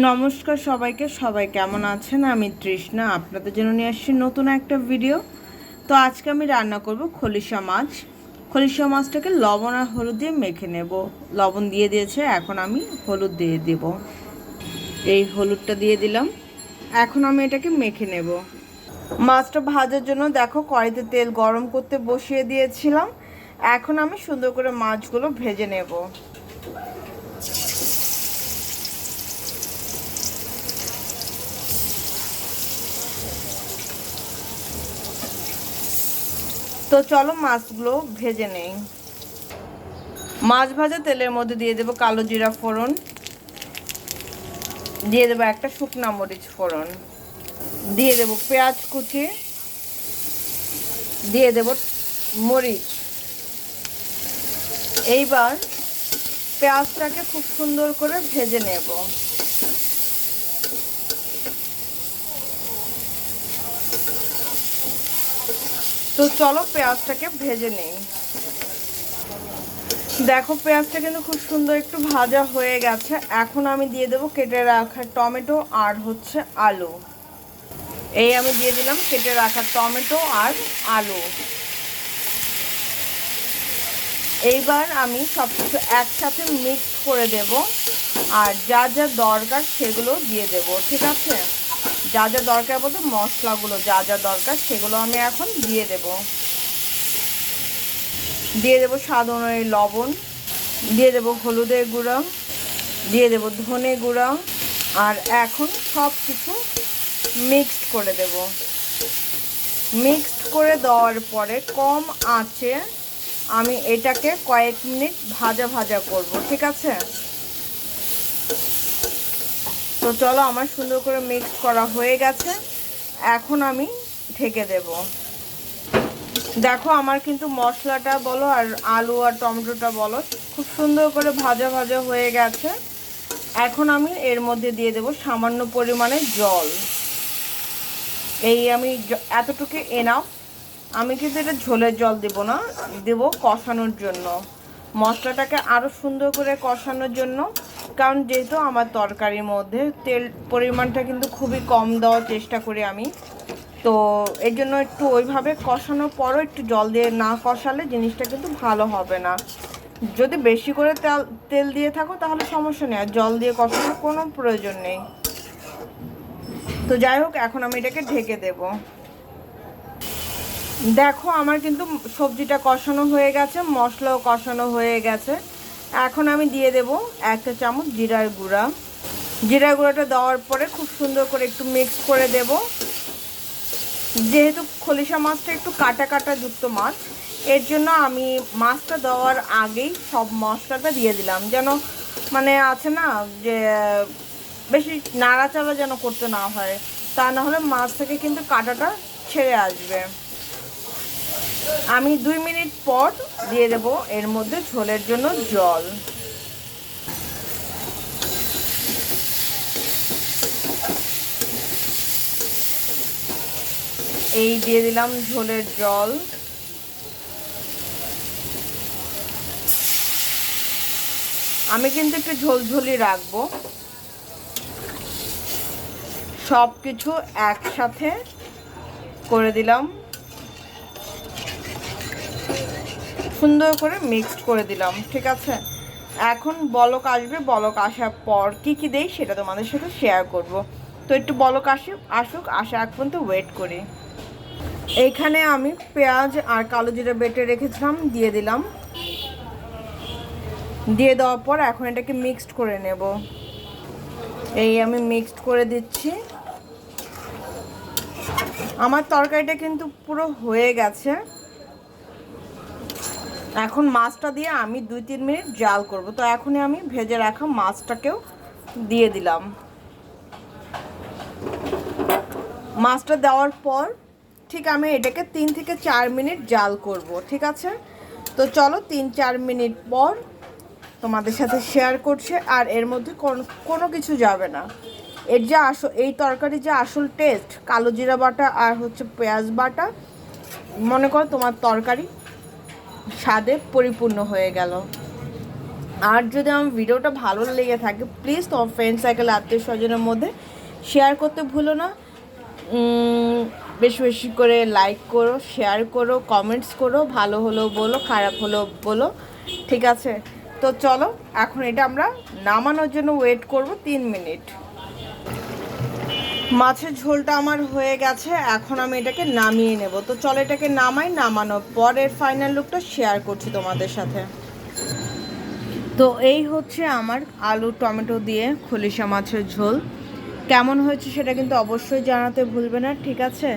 নমস্কার সবাইকে, সবাই কেমন আছেন? আমি তৃষ্ণা, আপনাদের জন্য নিয়ে আসছি নতুন একটা ভিডিও তো আজকে আমি রান্না করব খলিশা মাছ। খলিশা মাছটাকে লবণ আর হলুদ দিয়ে মেখে নেব। লবণ দিয়ে দিয়েছে, এখন আমি হলুদ দিয়ে দেব। এই হলুদটা দিয়ে দিলাম। এখন আমি এটাকে মেখে নেব। মাছটা ভাজার জন্য দেখো কড়াইতে তেল গরম করতে বসিয়ে দিয়েছিলাম। এখন আমি সুন্দর করে মাছগুলো ভেজে নেব। তো চলো মাছগুলো ভেজে নেই। মাছ ভাজা তেলের মধ্যে দিয়ে দেবো কালো জিরা ফোড়ন। দিয়ে দেবো একটা শুকনা মরিচ ফোড়ন। দিয়ে দেবো পেঁয়াজ কুচি। দিয়ে দেব মরিচ। এইবার পেঁয়াজটাকে খুব সুন্দর করে ভেজে নেব। তো চলো পেঁয়াজটাকে ভেজে নেই। দেখো পেঁয়াজটা কিন্তু খুব সুন্দর একটু ভাজা হয়ে গেছে। এখন আমি দিয়ে দেবো কেটে রাখা টমেটো আর হচ্ছে আলু। এই আমি দিয়ে দিলাম কেটে রাখা টমেটো আর আলু। এইবার আমি সব কিছু একসাথে মিক্স করে দেব। আর যা যা দরকার সেগুলো দিয়ে দেব, ঠিক আছে? যা যা দরকার বলতে মশলাগুলো যা যা দরকার সেগুলো আমি এখন দিয়ে দেব। দিয়ে দেবো অনুযায়ী লবণ, দিয়ে দেবো হলুদের গুঁড়া, দিয়ে দেবো ধনে গুঁড়া আর এখন সব কিছু মিক্সড করে দেব। মিক্সড করে দেওয়ার পরে কম আঁচে আমি এটাকে কয়েক মিনিট ভাজা ভাজা করব, ঠিক আছে? তো চলো আমার সুন্দর করে মিক্স করা হয়ে গেছে। এখন আমি ঢেকে দেব। দেখো আমার কিন্তু মশলাটা বলো আর আলু আর টমেটোটা বলো, খুব সুন্দর করে ভাজা ভাজা হয়ে গেছে। এখন আমি এর মধ্যে দিয়ে দেব সামান্য পরিমাণে জল। এই আমি এতটুকু এনাও আমি কিন্তু এটা ঝোলের জল দেব না, দেব কষানোর জন্য। মশলাটাকে আরও সুন্দর করে কষানোর জন্য, কারণ যেহেতু আমার তরকারির মধ্যে তেল পরিমাণটা কিন্তু খুবই কম দেওয়ার চেষ্টা করি আমি। তো এর জন্য একটু ওইভাবে কষানোর পরও একটু জল দিয়ে না কষালে জিনিসটা কিন্তু ভালো হবে না। যদি বেশি করে তেল তেল দিয়ে থাকো তাহলে সমস্যা নেই, আর জল দিয়ে কষানোর কোনো প্রয়োজন নেই। তো যাই হোক, এখন আমি এটাকে ঢেকে দেব। দেখো, আমার কিন্তু সবজিটা কষানো হয়ে গেছে, মশলাও কষানো হয়ে গেছে। এখন আমি দিয়ে দেব একটা চামচ জিরার গুঁড়া। জিরার গুঁড়াটা দেওয়ার পরে খুব সুন্দর করে একটু মিক্স করে দেব। যেহেতু খলিশা মাছটা একটু কাটা কাটা যুক্ত মাছ, এর জন্য আমি মাছটা দেওয়ার আগেই সব মশলাটা দিয়ে দিলাম। যেন মানে আছে না যে, বেশি নাড়াচাড়া যেন করতে না হয়, তা না হলে মাছ থেকে কিন্তু কাটাটা ছেড়ে আসবে। আমি দুই মিনিট পর দিয়ে দেব এর মধ্যে ঝোলের জন্য জল। এই দিয়ে দিলাম ঝোলের জল। আমি কিন্তু একটু ঝোলঝোলি রাখব। সব কিছু একসাথে করে দিলাম। সুন্দর করে মিক্সড করে দিলাম, ঠিক আছে? এখন বলক আসবে, বলক আসার পর কি কি দেই সেটা তোমাদের সাথে শেয়ার করব। তো একটু বলক আসুক আসুক, আসা এক পর্যন্ত ওয়েট করি। এইখানে আমি পেঁয়াজ আর কালো জিরা বেটে রেখেছিলাম, দিয়ে দিলাম। দিয়ে দেওয়ার পর এখন এটাকে মিক্সড করে নেব। এই আমি মিক্সড করে দিচ্ছি। আমার তরকারিটা কিন্তু পুরো হয়ে গেছে। এখন মাছটা দিয়ে আমি দুই তিন মিনিট জাল করব। তো এখনই আমি ভেজে রাখা মাছটাকেও দিয়ে দিলাম। মাছটা দেওয়ার পর ঠিক আমি এটাকে তিন থেকে চার মিনিট জাল করব, ঠিক আছে? তো চলো তিন চার মিনিট পর তোমাদের সাথে শেয়ার করছে আর এর মধ্যে কোনো কিছু যাবে না। এর যে আসল, এই তরকারি যে আসল টেস্ট কালো জিরা বাটা আর হচ্ছে পেঁয়াজ বাটা, মনে করো তোমার তরকারি স্বাদে পরিপূর্ণ হয়ে গেল। আর যদি আমার ভিডিওটা ভালো লেগে থাকে প্লিজ তোমার ফ্রেন্ড সার্কেল আত্মীয় স্বজনের মধ্যে শেয়ার করতে ভুলো না। বেশি বেশি করে লাইক করো শেয়ার করো কমেন্টস করো, ভালো হলো বলো, খারাপ হলো বলো, ঠিক আছে? তো চলো, এখন এটা আমরা নামানোর জন্য ওয়েট করব তিন মিনিট মাছের ঝোলটা আমার হয়ে গেছে, এখন আমি এটাকে নামিয়ে নেব। তো চলো এটাকে নামাই নামানো পরের ফাইনাল লুকটা শেয়ার করছি তোমাদের সাথে। তো এই হচ্ছে আমার আলু টমেটো দিয়ে খলিশা মাছের ঝোল। কেমন হয়েছে সেটা কিন্তু অবশ্যই জানাতে ভুলবে না, ঠিক আছে?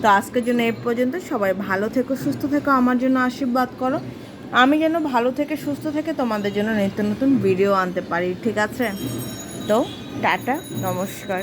তো আজকের জন্য এ পর্যন্ত, সবাই ভালো থেকো, সুস্থ থেকো, আমার জন্য আশীর্বাদ করো। আমি যেন ভালো থেকে, সুস্থ থেকে তোমাদের জন্য নিত্য নতুন ভিডিও আনতে পারি, ঠিক আছে? তো টাটা, নমস্কার।